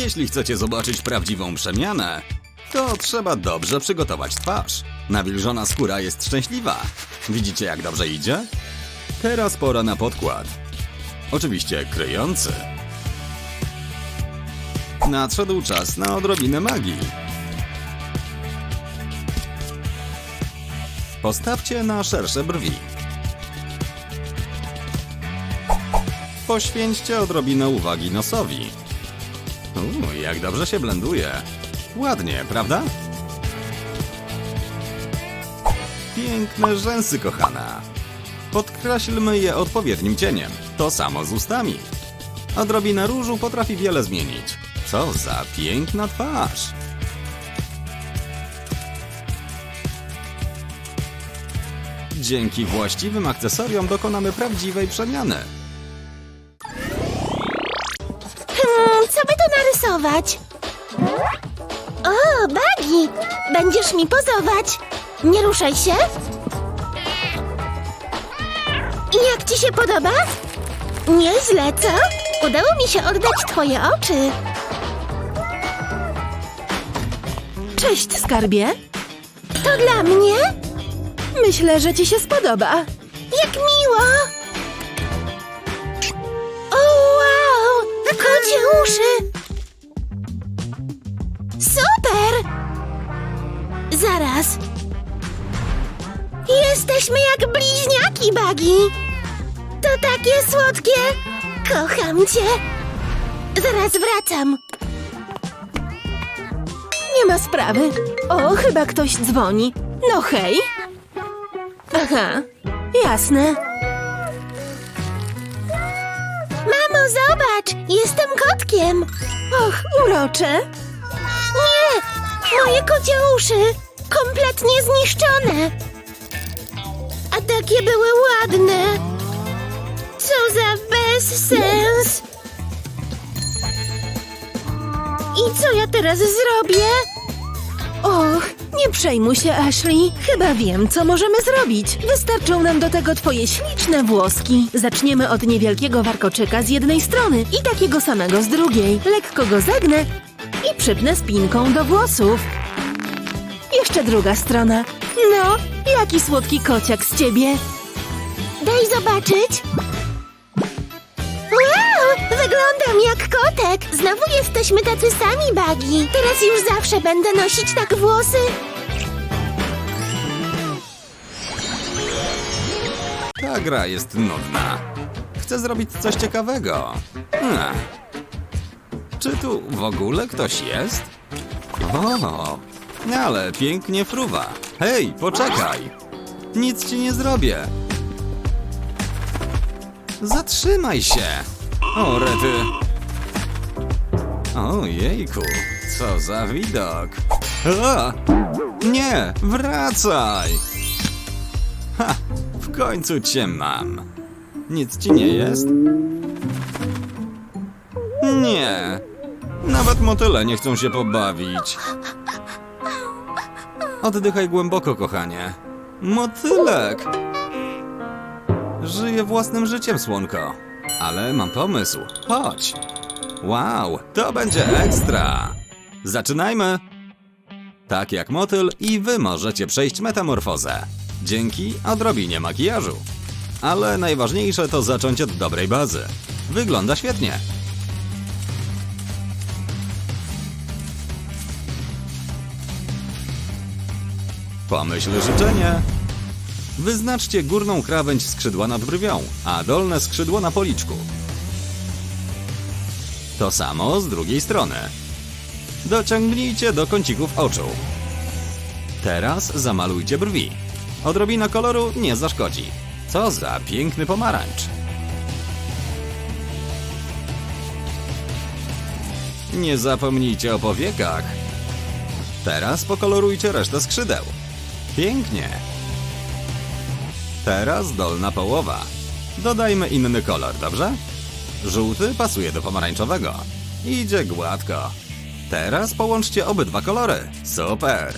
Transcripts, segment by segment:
Jeśli chcecie zobaczyć prawdziwą przemianę, to trzeba dobrze przygotować twarz. Nawilżona skóra jest szczęśliwa. Widzicie, jak dobrze idzie? Teraz pora na podkład. Oczywiście kryjący. Nadszedł czas na odrobinę magii. Postawcie na szersze brwi. Poświęćcie odrobinę uwagi nosowi. Uuu, jak dobrze się blenduje. Ładnie, prawda? Piękne rzęsy, kochana. Podkreślmy je odpowiednim cieniem. To samo z ustami. Odrobina różu potrafi wiele zmienić. Co za piękna twarz. Dzięki właściwym akcesoriom dokonamy prawdziwej przemiany. Narysować? O, Bagi! Będziesz mi pozować. Nie ruszaj się. I jak ci się podoba? Nieźle, co? Udało mi się oddać twoje oczy. Cześć, skarbie. To dla mnie? Myślę, że ci się spodoba. Jak miło! O, wow! Kocie uszy! Zaraz. Jesteśmy jak bliźniaki, Bagi. To takie słodkie. Kocham cię. Zaraz wracam. Nie ma sprawy. O, chyba ktoś dzwoni. No hej. Aha, jasne. Mamo, zobacz! Jestem kotkiem. Och, urocze. Nie! Moje kocie uszy! Kompletnie zniszczone! A takie były ładne! Co za bezsens! I co ja teraz zrobię? Och, nie przejmuj się, Ashley. Chyba wiem, co możemy zrobić. Wystarczą nam do tego twoje śliczne włoski. Zaczniemy od niewielkiego warkoczyka z jednej strony i takiego samego z drugiej. Lekko go zegnę i przypnę spinką do włosów. Jeszcze druga strona. No, jaki słodki kociak z ciebie. Daj zobaczyć! Wow! Wyglądam jak kotek! Znowu jesteśmy tacy sami, Bagi! Teraz już zawsze będę nosić tak włosy! Ta gra jest nudna. Chcę zrobić coś ciekawego. Ech. Czy tu w ogóle ktoś jest? O, ale pięknie fruwa. Hej, poczekaj. Nic ci nie zrobię. Zatrzymaj się. O, rety. Ojejku, co za widok. A, nie, wracaj. Ha, w końcu cię mam. Nic ci nie jest? Nie. Nawet motyle nie chcą się pobawić. Oddychaj głęboko, kochanie. Motylek! Żyje własnym życiem, słonko. Ale mam pomysł. Chodź. Wow, to będzie ekstra. Zaczynajmy. Tak jak motyl i wy możecie przejść metamorfozę. Dzięki odrobinie makijażu. Ale najważniejsze to zacząć od dobrej bazy. Wygląda świetnie. Pomyśl życzenie. Wyznaczcie górną krawędź skrzydła nad brwią, a dolne skrzydło na policzku. To samo z drugiej strony. Dociągnijcie do kącików oczu. Teraz zamalujcie brwi. Odrobina koloru nie zaszkodzi. Co za piękny pomarańcz. Nie zapomnijcie o powiekach. Teraz pokolorujcie resztę skrzydeł. Pięknie. Teraz dolna połowa. Dodajmy inny kolor, dobrze? Żółty pasuje do pomarańczowego. Idzie gładko. Teraz połączcie obydwa kolory. Super.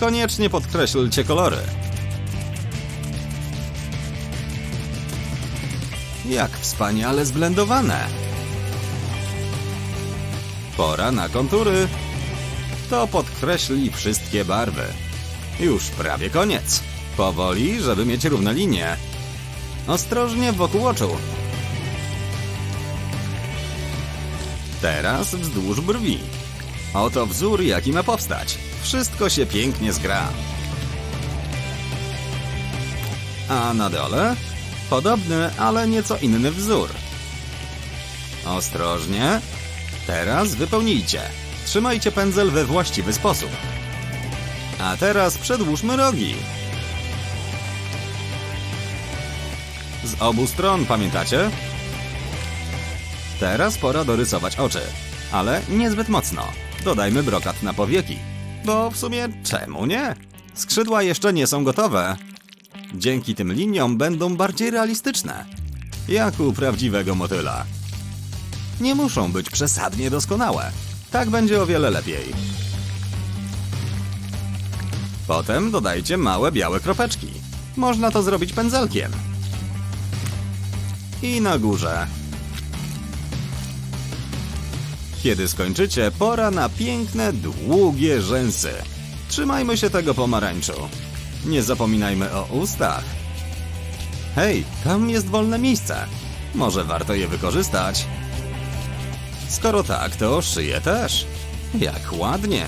Koniecznie podkreślcie kolory. Jak wspaniale zblendowane. Pora na kontury. To podkreśli wszystkie barwy. Już prawie koniec. Powoli, żeby mieć równe linie. Ostrożnie wokół oczu. Teraz wzdłuż brwi. Oto wzór, jaki ma powstać. Wszystko się pięknie zgra. A na dole? Podobny, ale nieco inny wzór. Ostrożnie. Teraz wypełnijcie. Trzymajcie pędzel we właściwy sposób. A teraz przedłużmy rogi. Z obu stron, pamiętacie? Teraz pora dorysować oczy, ale niezbyt mocno. Dodajmy brokat na powieki. Bo w sumie czemu nie? Skrzydła jeszcze nie są gotowe. Dzięki tym liniom będą bardziej realistyczne. Jak u prawdziwego motyla. Nie muszą być przesadnie doskonałe. Tak będzie o wiele lepiej. Potem dodajcie małe białe kropeczki. Można to zrobić pędzelkiem. I na górze. Kiedy skończycie, pora na piękne, długie rzęsy. Trzymajmy się tego pomarańczu. Nie zapominajmy o ustach. Hej, tam jest wolne miejsce. Może warto je wykorzystać. Skoro tak, to szyję też. Jak ładnie.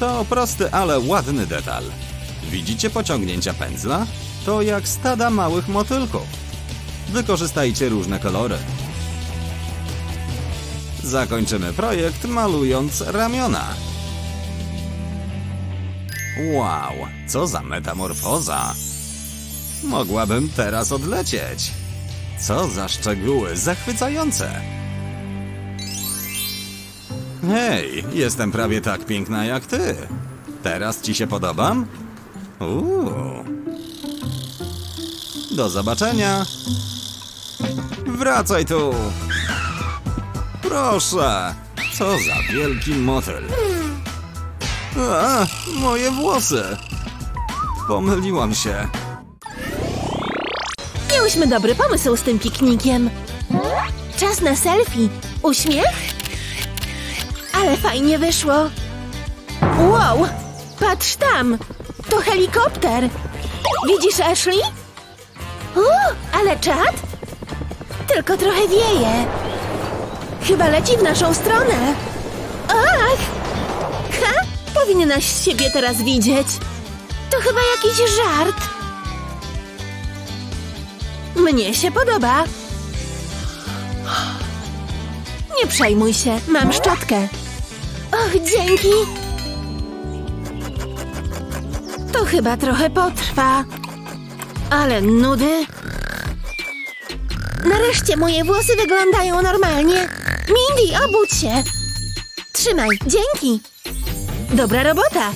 To prosty, ale ładny detal. Widzicie pociągnięcia pędzla? To jak stada małych motylków. Wykorzystajcie różne kolory. Zakończymy projekt malując ramiona. Wow, co za metamorfoza! Mogłabym teraz odlecieć. Co za szczegóły zachwycające! Hej, jestem prawie tak piękna jak ty. Teraz ci się podobam? Uuu. Do zobaczenia. Wracaj tu. Proszę. Co za wielki motyl. A, moje włosy. Pomyliłam się. Miałyśmy dobry pomysł z tym piknikiem. Czas na selfie. Uśmiech? Fajnie wyszło. Wow! Patrz tam! To helikopter! Widzisz, Ashley? O, ale czad? Tylko trochę wieje. Chyba leci w naszą stronę. Ach, Ha! Powinnaś siebie teraz widzieć. to chyba jakiś żart. Mnie się podoba. Nie przejmuj się, mam szczotkę. Och, dzięki. To chyba trochę potrwa. Ale nudy. Nareszcie moje włosy wyglądają normalnie. Mindy, obudź się. Trzymaj, dzięki. Dobra robota.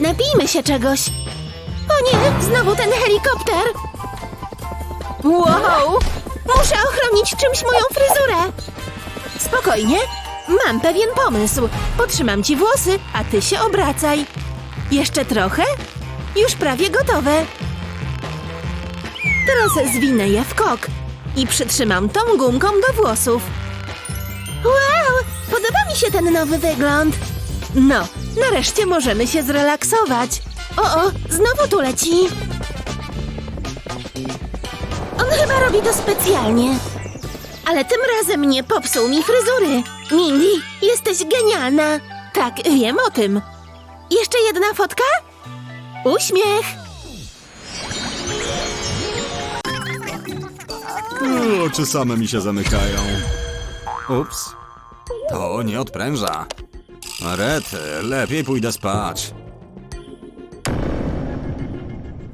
Napijmy się czegoś. O nie, znowu ten helikopter. Wow! Muszę ochronić czymś moją fryzurę. Spokojnie. Mam pewien pomysł. Potrzymam ci włosy, a ty się obracaj. Jeszcze trochę? Już prawie gotowe. Teraz zwinę je w kok i przytrzymam tą gumką do włosów. Wow, podoba mi się ten nowy wygląd. No, nareszcie możemy się zrelaksować. O, o, znowu tu leci. On chyba robi to specjalnie. Ale tym razem nie popsuł mi fryzury. Mindy, jesteś genialna. Tak, wiem o tym. Jeszcze jedna fotka? Uśmiech. Oczy same mi się zamykają. Ups. To nie odpręża. Rety, lepiej pójdę spać.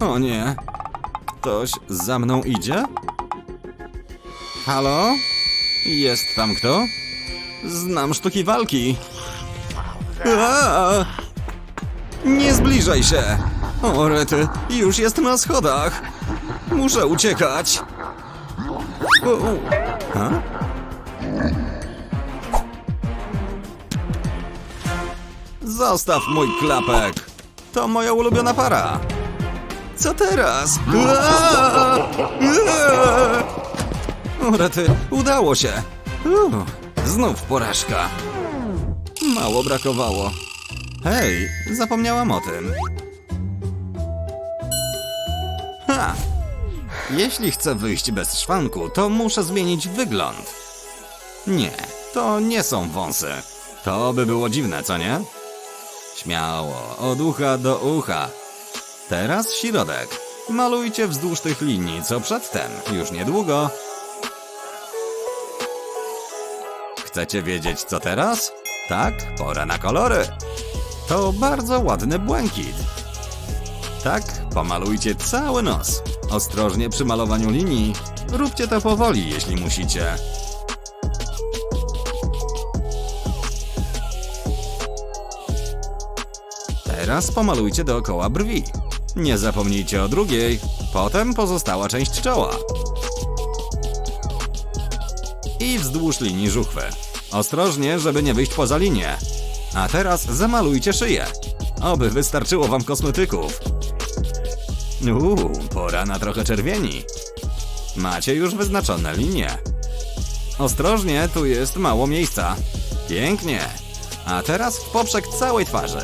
O nie. Ktoś za mną idzie? Halo? Jest tam kto? Znam sztuki walki. Aaa! Nie zbliżaj się! O, Rety, już jest na schodach. Muszę uciekać. O, o. Zostaw mój klapek. To moja ulubiona para. Co teraz? Aaa! Aaa! O, rety, udało się. Uff, znów porażka. Mało brakowało. Hej, zapomniałam o tym. Ha! Jeśli chcę wyjść bez szwanku, to muszę zmienić wygląd. Nie, to nie są wąsy. To by było dziwne, co nie? Śmiało, od ucha do ucha. Teraz środek. Malujcie wzdłuż tych linii, co przedtem. Już niedługo. Chcecie wiedzieć, co teraz? Tak, pora na kolory. To bardzo ładny błękit. Tak, pomalujcie cały nos. Ostrożnie przy malowaniu linii. Róbcie to powoli, jeśli musicie. Teraz pomalujcie dookoła brwi. Nie zapomnijcie o drugiej, potem pozostała część czoła. I wzdłuż linii żuchwy. Ostrożnie, żeby nie wyjść poza linię. A teraz zamalujcie szyję. Oby wystarczyło wam kosmetyków. Uuu, pora na trochę czerwieni. Macie już wyznaczone linie. Ostrożnie, tu jest mało miejsca. Pięknie. A teraz w poprzek całej twarzy.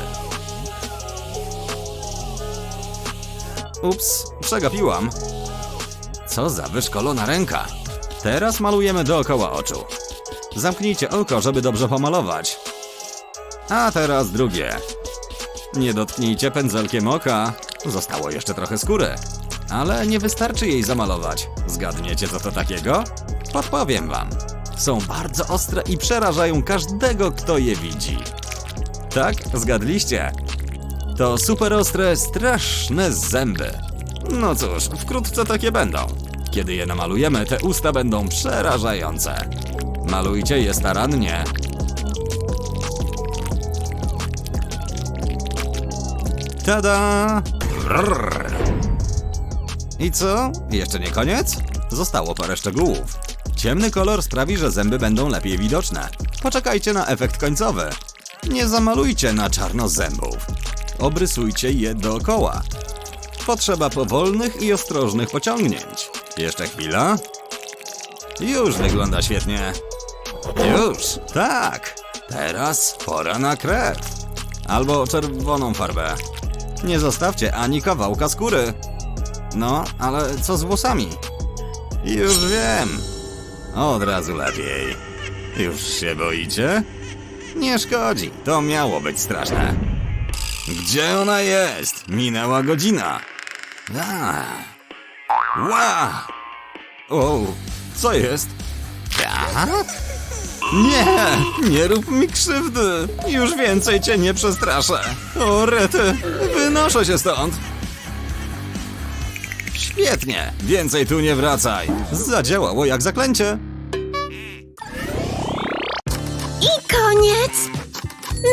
Ups, przegapiłam. Co za wyszkolona ręka. Teraz malujemy dookoła oczu. Zamknijcie oko, żeby dobrze pomalować. A teraz drugie. Nie dotknijcie pędzelkiem oka. Zostało jeszcze trochę skóry. Ale nie wystarczy jej zamalować. Zgadniecie, co to takiego? Podpowiem wam. Są bardzo ostre i przerażają każdego, kto je widzi. Tak, zgadliście. To super ostre, straszne zęby. No cóż, wkrótce takie będą. Kiedy je namalujemy, te usta będą przerażające. Malujcie je starannie. Tada! Brrr. I co? Jeszcze nie koniec? Zostało parę szczegółów. Ciemny kolor sprawi, że zęby będą lepiej widoczne. Poczekajcie na efekt końcowy. Nie zamalujcie na czarno zębów. Obrysujcie je dookoła. Potrzeba powolnych i ostrożnych pociągnięć. Jeszcze chwila. Już wygląda świetnie. Już, tak. Teraz pora na krew. Albo czerwoną farbę. Nie zostawcie ani kawałka skóry. No, ale co z włosami? Już wiem. Od razu lepiej. Już się boicie? Nie szkodzi, to miało być straszne. Gdzie ona jest? Minęła godzina. A. Ła! O, co jest? Tak? Nie, nie rób mi krzywdy. Już więcej cię nie przestraszę. O, rety, wynoszę się stąd. Świetnie, więcej tu nie wracaj. Zadziałało jak zaklęcie. I koniec!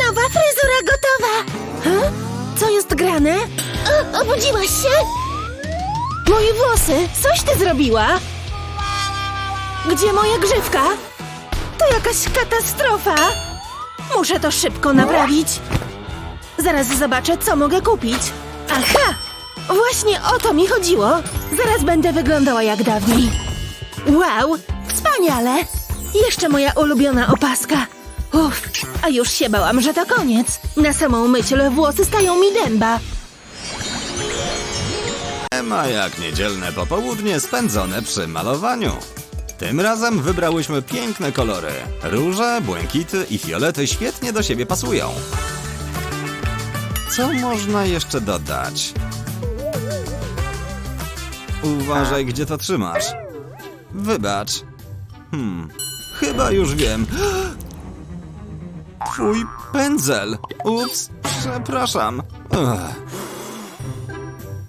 Nowa fryzura gotowa! Co jest grane? Obudziłaś się? Moje włosy! Coś ty zrobiła? Gdzie moja grzywka? To jakaś katastrofa! Muszę to szybko naprawić. Zaraz zobaczę, co mogę kupić. Aha! Właśnie o to mi chodziło. Zaraz będę wyglądała jak dawniej. Wow! Wspaniale! Jeszcze moja ulubiona opaska. Uff, a już się bałam, że to koniec. Na samą myśl włosy stają mi dęba. Ma jak niedzielne popołudnie spędzone przy malowaniu. Tym razem wybrałyśmy piękne kolory. Róże, błękity i fiolety świetnie do siebie pasują. Co można jeszcze dodać? Uważaj, gdzie to trzymasz. Wybacz. Hmm, chyba już wiem. Twój pędzel. Ups, przepraszam. Ugh.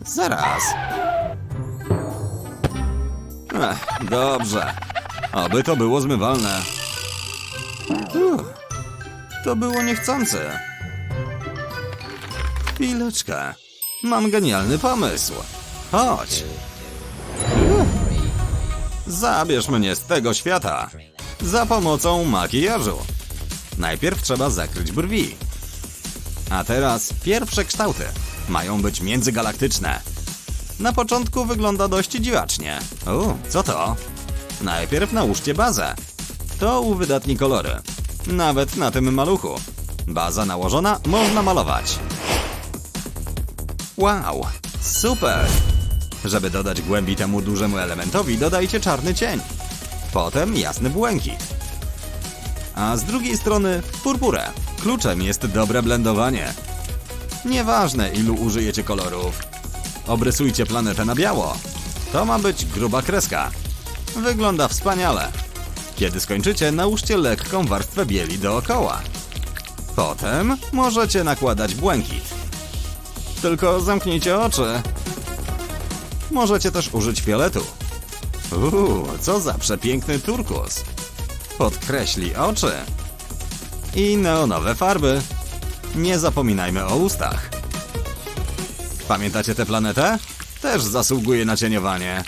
Zaraz. Ech, dobrze. Oby to było zmywalne. To było niechcące. Chwileczkę. Mam genialny pomysł. Chodź. Uff. Zabierz mnie z tego świata. Za pomocą makijażu. Najpierw trzeba zakryć brwi. A teraz pierwsze kształty. Mają być międzygalaktyczne. Na początku wygląda dość dziwacznie. O, co to? Najpierw nałóżcie bazę. To uwydatni kolory. Nawet na tym maluchu. Baza nałożona, można malować. Wow, super! Żeby dodać głębi temu dużemu elementowi, dodajcie czarny cień. Potem jasny błękit. A z drugiej strony purpurę. Kluczem jest dobre blendowanie. Nieważne ilu użyjecie kolorów. Obrysujcie planetę na biało. To ma być gruba kreska. Wygląda wspaniale. Kiedy skończycie, nałóżcie lekką warstwę bieli dookoła. Potem możecie nakładać błękit. Tylko zamknijcie oczy. Możecie też użyć fioletu. Uuu, co za przepiękny turkus. Podkreśli oczy. I neonowe farby. Nie zapominajmy o ustach. Pamiętacie tę planetę? Też zasługuje na cieniowanie.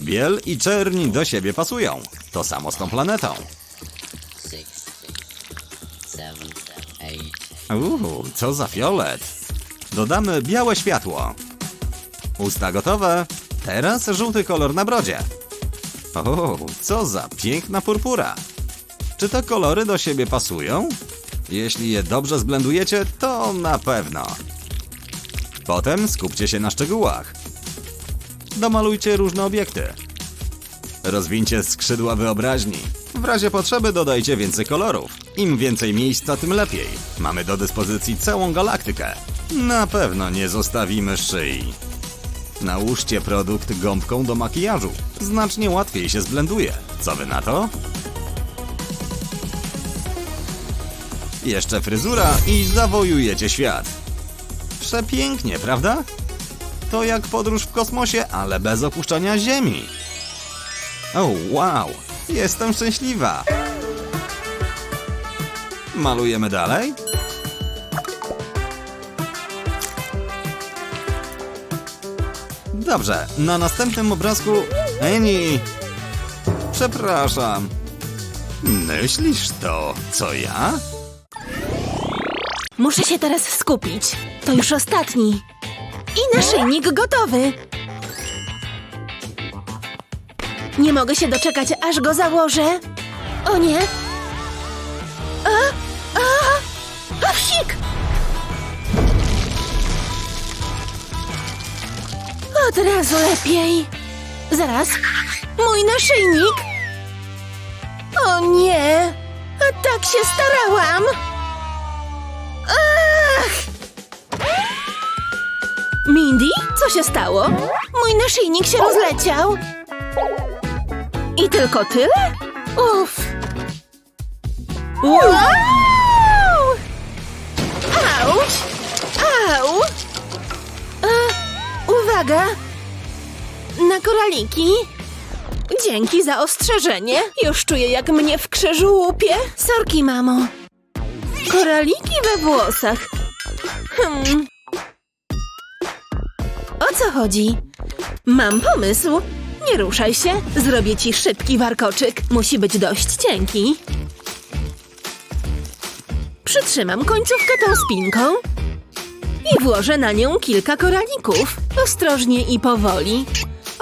Biel i czerni do siebie pasują. To samo z tą planetą. Uuu, co za fiolet. Dodamy białe światło. Usta gotowe. Teraz żółty kolor na brodzie. O, co za piękna purpura. Czy te kolory do siebie pasują? Jeśli je dobrze zblendujecie, to na pewno. Potem skupcie się na szczegółach. Domalujcie różne obiekty. Rozwincie skrzydła wyobraźni. W razie potrzeby dodajcie więcej kolorów. Im więcej miejsca, tym lepiej. Mamy do dyspozycji całą galaktykę. Na pewno nie zostawimy szyi. Nałóżcie produkt gąbką do makijażu. Znacznie łatwiej się zblenduje. Co wy na to? Jeszcze fryzura i zawojujecie świat. Przepięknie, prawda? To jak podróż w kosmosie, ale bez opuszczania Ziemi. O, wow! Jestem szczęśliwa! Malujemy dalej? Dobrze, na następnym obrazku... Eni! Przepraszam. Myślisz to, co ja? Muszę się teraz skupić. To już ostatni. I naszyjnik gotowy. Nie mogę się doczekać, aż go założę. O nie! A! A! A! Od razu lepiej. Zaraz. Mój naszyjnik. O nie! A tak się starałam. Mindy, co się stało? Mój naszyjnik się rozleciał. I tylko tyle? Uff. Wow! Auć! Au! E, uwaga! Na koraliki. Dzięki za ostrzeżenie. Już czuję, jak mnie w krzyżu łupie. Sorki, mamo. Koraliki we włosach. Hmm. O co chodzi? Mam pomysł. Nie ruszaj się, zrobię ci szybki warkoczyk. Musi być dość cienki. Przytrzymam końcówkę tą spinką i włożę na nią kilka koralików. Ostrożnie i powoli.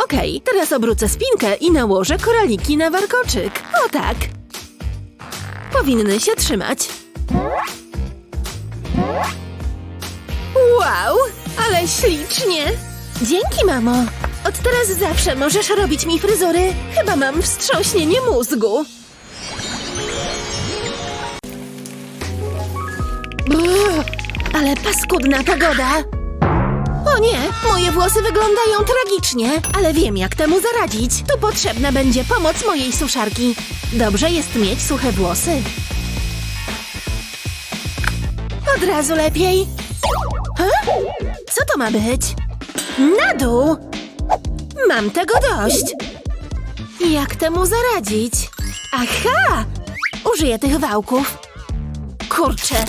Okej, teraz obrócę spinkę i nałożę koraliki na warkoczyk. O tak. Powinny się trzymać. Wow, ale ślicznie! Dzięki, mamo! Od teraz zawsze możesz robić mi fryzury. Chyba mam wstrząśnienie mózgu. Ale paskudna pogoda! O nie, moje włosy wyglądają tragicznie, ale wiem jak temu zaradzić. Tu potrzebna będzie pomoc mojej suszarki. Dobrze jest mieć suche włosy. Od razu lepiej. Ha? Co to ma być? Na dół! Mam tego dość. Jak temu zaradzić? Aha! Użyję tych wałków. Kurczę,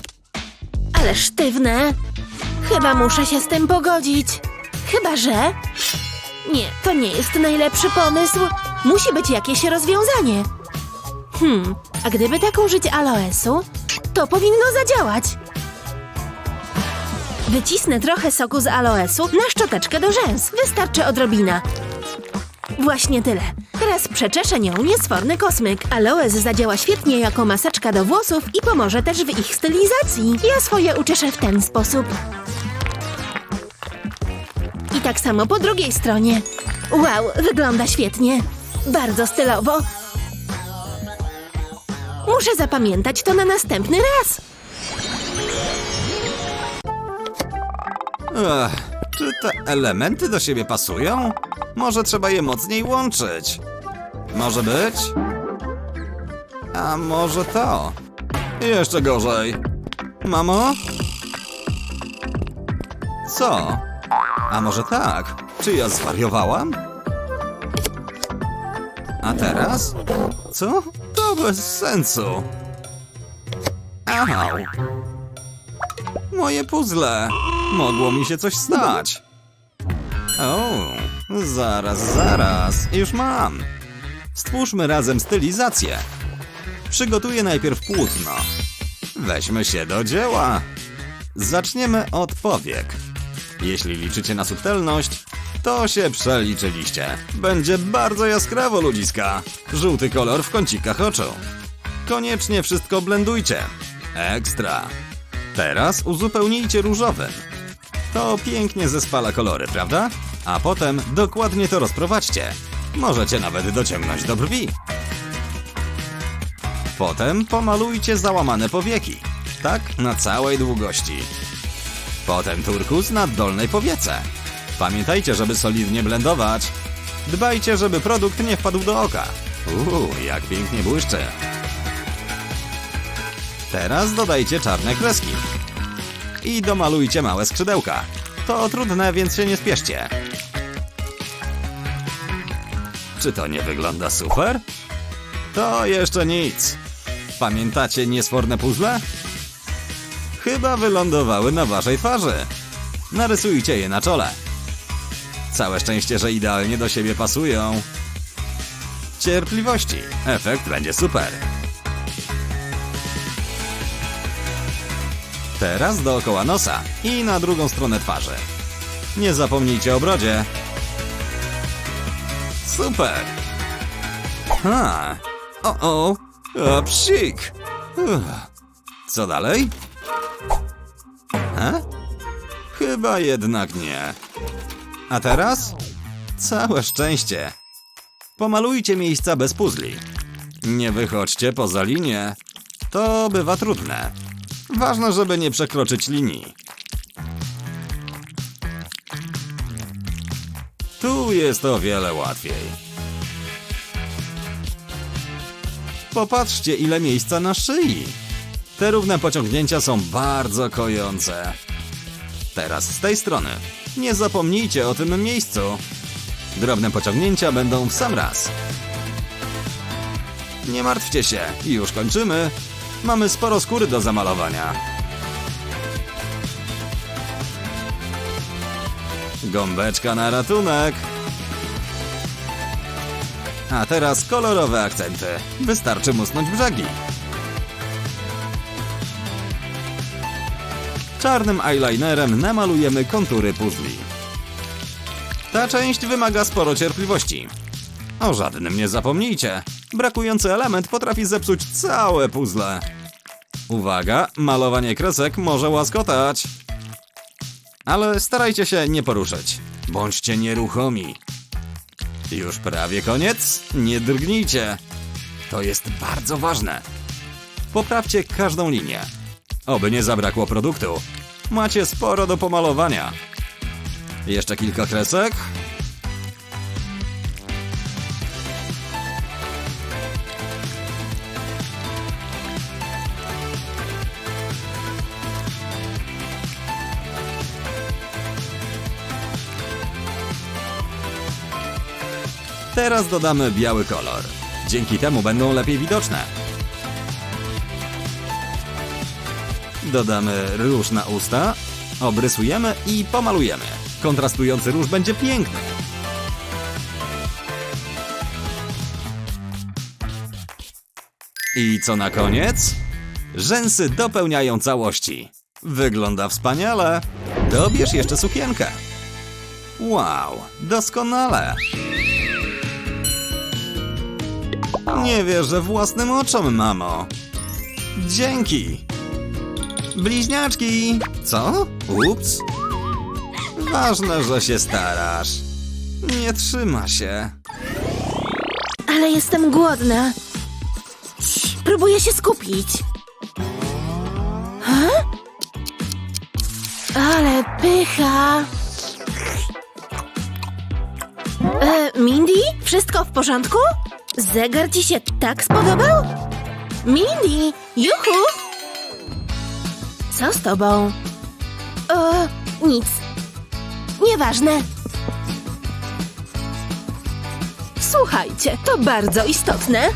ale sztywne. Chyba muszę się z tym pogodzić. Chyba, że... Nie, to nie jest najlepszy pomysł. Musi być jakieś rozwiązanie. Hmm, a gdyby tak użyć aloesu, to powinno zadziałać. Wycisnę trochę soku z aloesu na szczoteczkę do rzęs. Wystarczy odrobina. Właśnie tyle. Teraz przeczeszę nią niesforny kosmyk. Aloes zadziała świetnie jako maseczka do włosów i pomoże też w ich stylizacji. Ja swoje uczeszę w ten sposób. I tak samo po drugiej stronie. Wow, wygląda świetnie. Bardzo stylowo. Muszę zapamiętać to na następny raz. Ech, czy te elementy do siebie pasują? Może trzeba je mocniej łączyć. Może być? A może to? Jeszcze gorzej. Mamo? Co? A może tak? Czy ja zwariowałam? A teraz? Co? To bez sensu. Au. Moje puzzle. Mogło mi się coś stać. O, zaraz, zaraz. Już mam. Stwórzmy razem stylizację. Przygotuję najpierw płótno. Weźmy się do dzieła. Zaczniemy od powiek. Jeśli liczycie na subtelność, to się przeliczyliście. Będzie bardzo jaskrawo, ludziska. Żółty kolor w kącikach oczu. Koniecznie wszystko blendujcie. Ekstra. Teraz uzupełnijcie różowym. To pięknie zespala kolory, prawda? A potem dokładnie to rozprowadźcie. Możecie nawet dociągnąć do brwi. Potem pomalujcie załamane powieki. Tak na całej długości. Potem turkus na dolnej powiece. Pamiętajcie, żeby solidnie blendować. Dbajcie, żeby produkt nie wpadł do oka. Uuu, jak pięknie błyszczy. Teraz dodajcie czarne kreski. I domalujcie małe skrzydełka. To trudne, więc się nie spieszcie. Czy to nie wygląda super? To jeszcze nic. Pamiętacie niesforne puzzle? Chyba wylądowały na waszej twarzy. Narysujcie je na czole. Całe szczęście, że idealnie do siebie pasują. Cierpliwości. Efekt będzie super. Teraz dookoła nosa i na drugą stronę twarzy. Nie zapomnijcie o brodzie. Super! Ha! O, o! A psik! Co dalej? He? Chyba jednak nie. A teraz? Całe szczęście. Pomalujcie miejsca bez puzli. Nie wychodźcie poza linię. To bywa trudne. Ważne, żeby nie przekroczyć linii. Tu jest o wiele łatwiej. Popatrzcie, ile miejsca na szyi. Te równe pociągnięcia są bardzo kojące. Teraz z tej strony. Nie zapomnijcie o tym miejscu. Drobne pociągnięcia będą w sam raz. Nie martwcie się, już kończymy. Mamy sporo skóry do zamalowania. Gąbeczka na ratunek. A teraz kolorowe akcenty. Wystarczy musnąć brzegi. Czarnym eyelinerem namalujemy kontury puzli. Ta część wymaga sporo cierpliwości. O żadnym nie zapomnijcie. Brakujący element potrafi zepsuć całe puzzle. Uwaga, malowanie kresek może łaskotać. Ale starajcie się nie poruszyć. Bądźcie nieruchomi. Już prawie koniec? Nie drgnijcie. To jest bardzo ważne. Poprawcie każdą linię. Oby nie zabrakło produktu. Macie sporo do pomalowania. Jeszcze kilka kresek. Teraz dodamy biały kolor. Dzięki temu będą lepiej widoczne. Dodamy róż na usta, obrysujemy i pomalujemy. Kontrastujący róż będzie piękny. I co na koniec? Rzęsy dopełniają całości. Wygląda wspaniale. Dobierz jeszcze sukienkę. Wow, doskonale. Nie wierzę własnym oczom, mamo. Dzięki. Bliźniaczki. Co? Ups. Ważne, że się starasz. Nie trzyma się. Ale jestem głodna. Próbuję się skupić. Ha? Ale pycha. E, Mindy? Wszystko w porządku? Zegar ci się tak spodobał? Mindy, juhu! Co z tobą? E, nic. Nieważne. Słuchajcie, to bardzo istotne.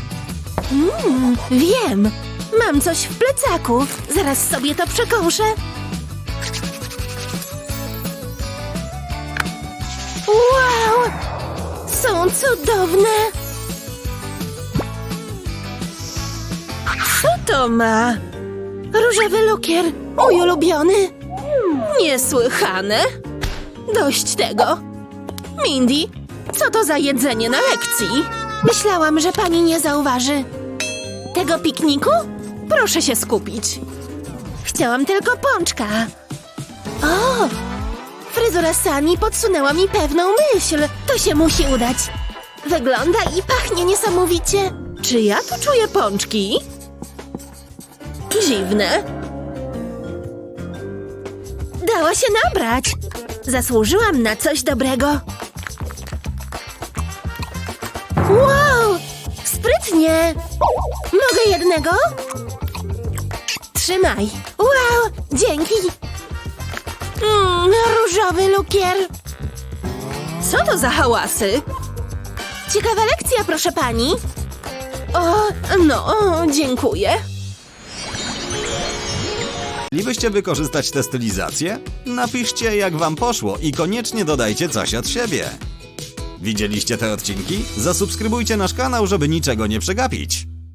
Mm, wiem. Mam coś w plecaku. Zaraz sobie to przekąszę. Wow! Są cudowne. To ma? Różowy lukier. Mój ulubiony. Niesłychane. Dość tego. Mindy, co to za jedzenie na lekcji? Myślałam, że pani nie zauważy. Tego pikniku? Proszę się skupić. Chciałam tylko pączka. O! Fryzura Sani podsunęła mi pewną myśl. To się musi udać. Wygląda i pachnie niesamowicie. Czy ja tu czuję pączki? Dziwne. Dała się nabrać. Zasłużyłam na coś dobrego. Wow! Sprytnie! Mogę jednego? Trzymaj. Wow! Dzięki! Mm, różowy lukier. Co to za hałasy? Ciekawa lekcja, proszę pani. O, no, dziękuję. Chcielibyście wykorzystać tę stylizację? Napiszcie jak wam poszło i koniecznie dodajcie coś od siebie. Widzieliście te odcinki? Zasubskrybujcie nasz kanał, żeby niczego nie przegapić.